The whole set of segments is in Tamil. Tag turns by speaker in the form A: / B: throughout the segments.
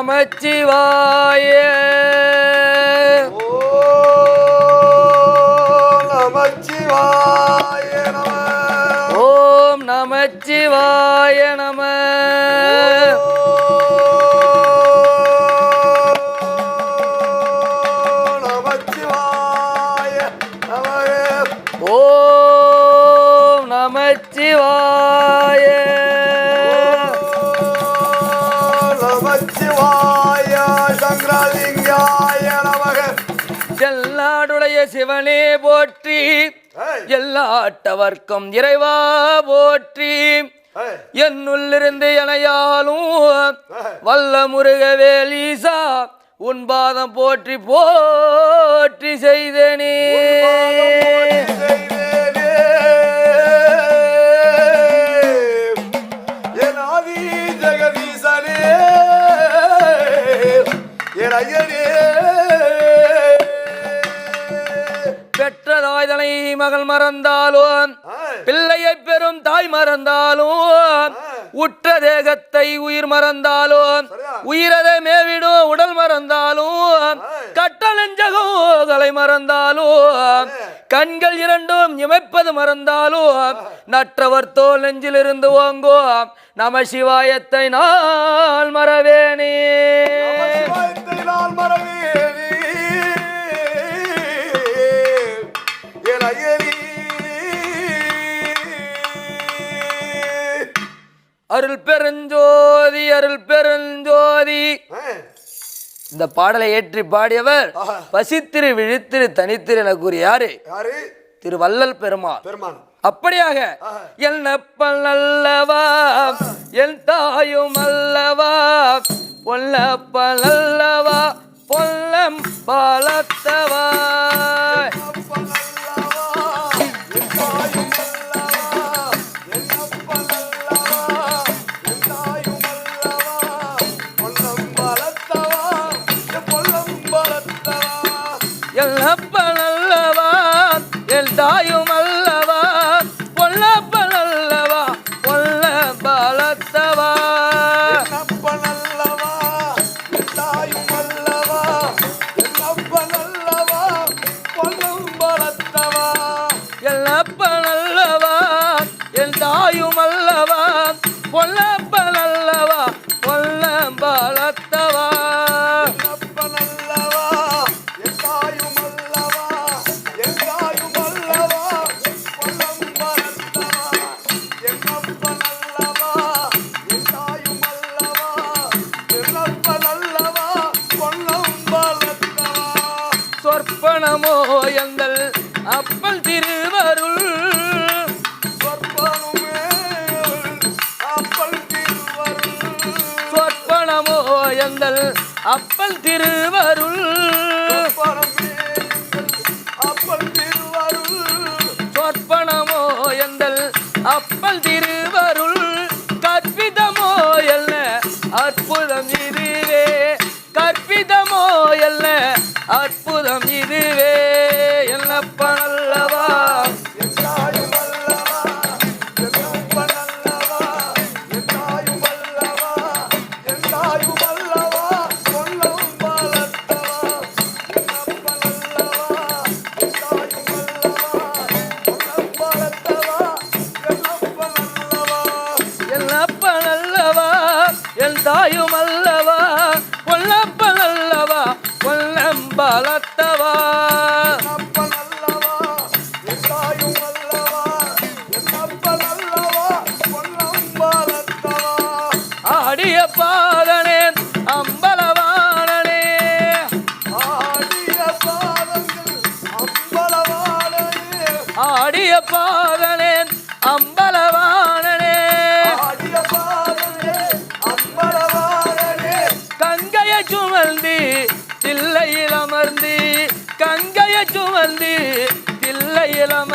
A: நமச்சிவாய. ஓம் நமச்சிவாய நம. ஓம் நமச்சிவாய எல்லாடுடைய சிவனே போற்றி. எல்லாட்டவர்க்கும் இறைவா போற்றி. என்னுள்ளிருந்து எனையாலும் வல்ல முருகவேலீசா உன் பாதம் போற்றி போற்றி செய்தனே. பெற்றதாய்தனை மகள் மறந்தாலும் பிள்ளையை பெறும் தாய் மறந்தாலும் உற்ற தேகத்தை உயிர் மறந்தாலும் உயிரதை மேவிடும் உடல் மறந்தாலும் கட்டளஞ்சகோகளை மறந்தாலும் கண்கள் இரண்டும் இமைப்பது மறந்தாலும் நற்றவர் தோல் நெஞ்சிலிருந்து ஓங்கோ நம சிவாயத்தை நான் மறவேனே. அருள் பெருஞ்சோதி அருள் பெருஞ்சோதி. இந்த பாடலை ஏற்றி பாடியவர். பசித்திரு விழித்திரு தனித்திரு என கூறிய யாரு?
B: யாரு
A: திரு வள்ளல் பெருமாள்.
B: பெருமான்
A: அப்படியாக. என் அப்பன் அல்லவா என் தாயும் அல்லவா பொல்லப்பன் அல்லவா பொல்லம் பாலத்தவா.
B: என் அப்பன் என் தாயும்
A: அப்பல் திருவருள்
B: சொற்பனுமே அப்பல் திருவருள்.
A: சொற்பனமோ எங்கள் அப்பல் திருவருள்.
B: சொற்பனமோ
A: எங்கள் அப்பல் திருவருள் கற்பிதமோ என்ன அற்புதம் இதுவே கற்பிதமோ என்ன அற்புதம்
B: என் அப்பன் அல்லவா, பொன்னம் பலத்தவா.
A: ஆடிய பாதனே அம்பலவானனே
B: ஆடிய பாதங்கள் அம்பலவானே
A: ஆடிய பாதனே அம்பலவானனே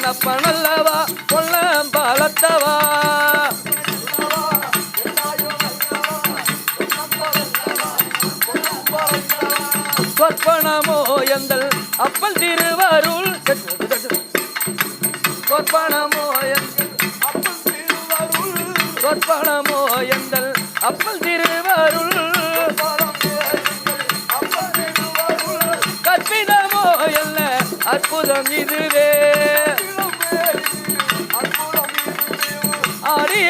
A: பொன்னப்ப நல்லவா பொன்னம் பலத்தவா கொற்பணமோ எந்தல் அப்பல் திருவருள் கொற்பணமோ எங்கள் சொற்பனமோ அப்பல் திருவருள் அற்புதம் இதுவே. ஆரிய